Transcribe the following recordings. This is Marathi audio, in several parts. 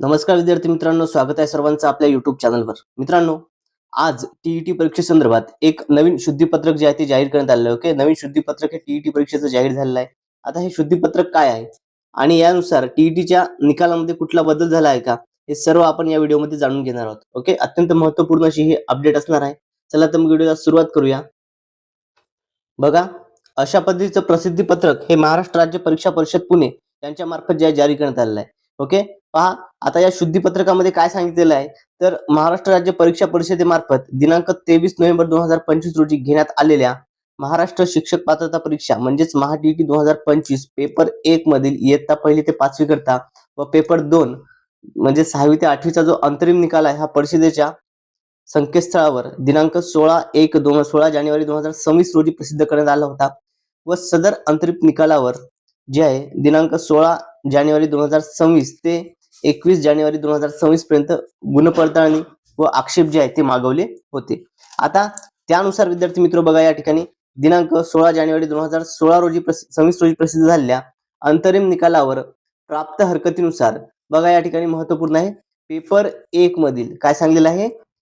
नमस्कार विद्यार्थी मित्रांनो स्वागत आहे सर्वांचं आपल्या युट्यूब चॅनलवर मित्रांनो आज टीईटी परीक्षेसंदर्भात एक नवीन शुद्धीपत्रक जे आहे ते जाहीर करण्यात आलेलं ओके? नवीन शुद्धीपत्रक हे टीईटी परीक्षेचं जाहीर झालेलं आहे. आता हे शुद्धीपत्रक काय आहे? आणि यानुसार टीईटीच्या निकालामध्ये कुठला बदल झाला आहे का? हे सर्व आपण या व्हिडिओमध्ये जाणून घेणार आहोत. ओके? अत्यंत महत्त्वपूर्ण अशी ही अपडेट असणार आहे. चला तर मग व्हिडिओला सुरुवात करूया. बघा अशा पद्धतीचं प्रसिद्धी पत्रक हे महाराष्ट्र राज्य परीक्षा परिषद पुणे यांच्या मार्फत जे जारी करण्यात आलेलं आहे. ओके? पहा आता या शुद्धीपत्रकामध्ये काय सांगितलेलं आहे? तर महाराष्ट्र राज्य परीक्षा परिषदेमार्फत दिनांक तेवीस नोव्हेंबर दोन हजार पंचवीस रोजी घेण्यात आलेल्या महाराष्ट्र शिक्षक पात्रता परीक्षा म्हणजेच महाडीटी दोन हजार पंचवीस पेपर एक मधील इयत्ता पहिली ते पाचवी करता व पेपर दोन म्हणजे सहावी ते आठवीचा जो अंतरिम निकाल आहे हा परिषदेच्या संकेतस्थळावर दिनांक सोळा एक दोन सोळा जानेवारी दोन हजार सव्वीस रोजी प्रसिद्ध करण्यात आला होता. व सदर अंतरिम निकालावर जे आहे दिनांक सोळा जानेवारी दोन हजार सव्वीस ते एकवीस जानेवारी दोन हजार सव्वीस पर्यंत गुणपडताळणी व आक्षेप जे आहे ते मागवले होते. आता त्यानुसार विद्यार्थी मित्र बघा या ठिकाणी. दिनांक सोळा जानेवारी दोन हजार सोळा रोजी सव्वीस रोजी प्रसिद्ध झालेल्या अंतरिम निकालावर प्राप्त हरकतीनुसार बघा या ठिकाणी महत्त्वपूर्ण आहे. पेपर एक मधील काय सांगलेलं आहे?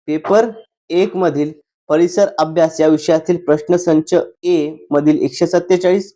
पेपर एक मधील परिसर अभ्यास या विषयातील प्रश्नसंच ए मधील एकशे सत्तेचाळीस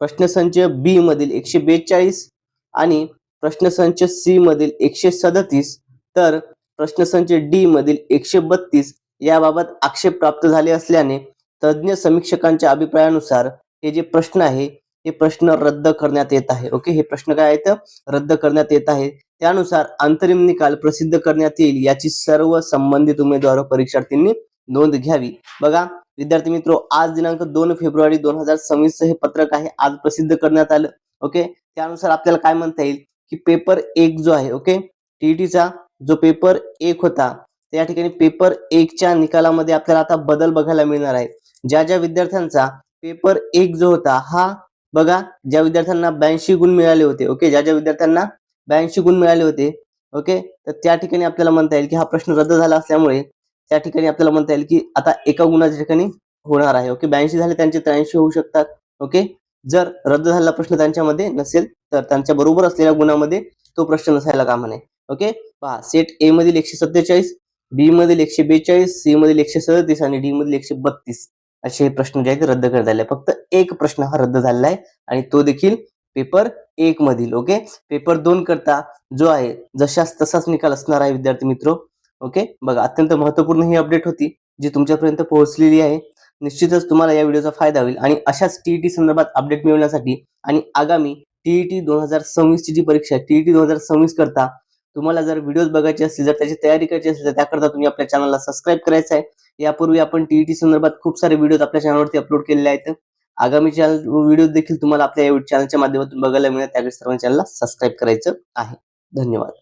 प्रश्नसंच बी मधील एकशे बेचाळीस आणि प्रश्नसंच सी मधील एकशे सदतीस तर प्रश्नसंच डी मधील एकशे बत्तीस याबाबत आक्षेप प्राप्त झाले असल्याने तज्ज्ञ समीक्षकांच्या अभिप्रायानुसार हे जे प्रश्न आहे हे प्रश्न रद्द करण्यात येत आहे. ओके? हे प्रश्न काय आहेत? रद्द करण्यात येत आहे. त्यानुसार अंतरिम निकाल प्रसिद्ध करण्यात येईल याची सर्व संबंधित उमेदवार परीक्षार्थींनी नोंद घ्यावी. बघा विद्यार्थी मित्र आज दिनांक दोन फेब्रुवारी दोन हजार सव्वीस हे पत्रक आहे आज प्रसिद्ध करण्यात आलं. ओके? त्यानुसार आपल्याला काय म्हणता येईल? की पेपर एक जो आहे ओके टीईटीचा जो पेपर एक होता त्या ठिकाणी पेपर एकच्या निकालामध्ये आपल्याला आता बदल बघायला मिळणार आहे ज्या ज्या विद्यार्थ्यांचा पेपर एक जो होता हा बघा ज्या विद्यार्थ्यांना ब्याऐंशी गुण मिळाले होते ओके ज्या ज्या विद्यार्थ्यांना ब्याऐंशी गुण मिळाले होते ओके तर त्या ठिकाणी आपल्याला म्हणता येईल की हा प्रश्न रद्द झाला असल्यामुळे त्या ठिकाणी आपल्याला म्हणता येईल की आता एका गुणाच्या ठिकाणी होणार आहे ओके ब्याऐंशी झाले त्यांचे त्र्याऐंशी होऊ शकतात ओके जर रद्द झालेला प्रश्न त्यांच्यामध्ये नसेल तर त्यांच्या बरोबर असलेल्या गुणामध्ये तो प्रश्न नसायला कामा नये ओके पहा सेट ए मधील एकशे सत्तेचाळीस बी मधील एकशे बेचाळीस सी मधील एकशे सदतीस आणि डी मधील एकशे बत्तीस असे हे प्रश्न जे आहेत रद्द करण्यात आले फक्त एक प्रश्न हा रद्द झालेला आहे आणि तो देखील पेपर एक मधील ओके पेपर दोन करता जो आहे जशाच तसाच निकाल असणार आहे विद्यार्थी मित्र. ओके बघा अत्यंत महत्त्वपूर्ण ही अपडेट होती जी तुमच्यापर्यंत पोहोचलेली आहे. निश्चितच तुम्हाला या व्हिडिओचा फायदा होईल आणि अशाच टीईटी संदर्भात अपडेट मिळवण्यासाठी आणि आगामी टीईटी दोन हजार सव्वीस ची जी परीक्षा आहे टीईटी दोन हजार सव्वीस करता तुम्हाला जर व्हिडिओज बघायचे असतील जर त्याची तयारी करायची असेल तर त्याकरता तुम्ही आपल्या चॅनलला सबस्क्राईब करायचं आहे. यापूर्वी आपण टीईटी संदर्भात खूप सारे व्हिडिओ आपल्या चॅनलवरती अपलोड केलेले आहेत. आगामी चॅनल व्हिडिओ देखील तुम्हाला आपल्या चॅनलच्या माध्यमातून बघायला मिळेल त्याकडे सर्व चॅनलला सबस्क्राईब करायचं आहे. धन्यवाद.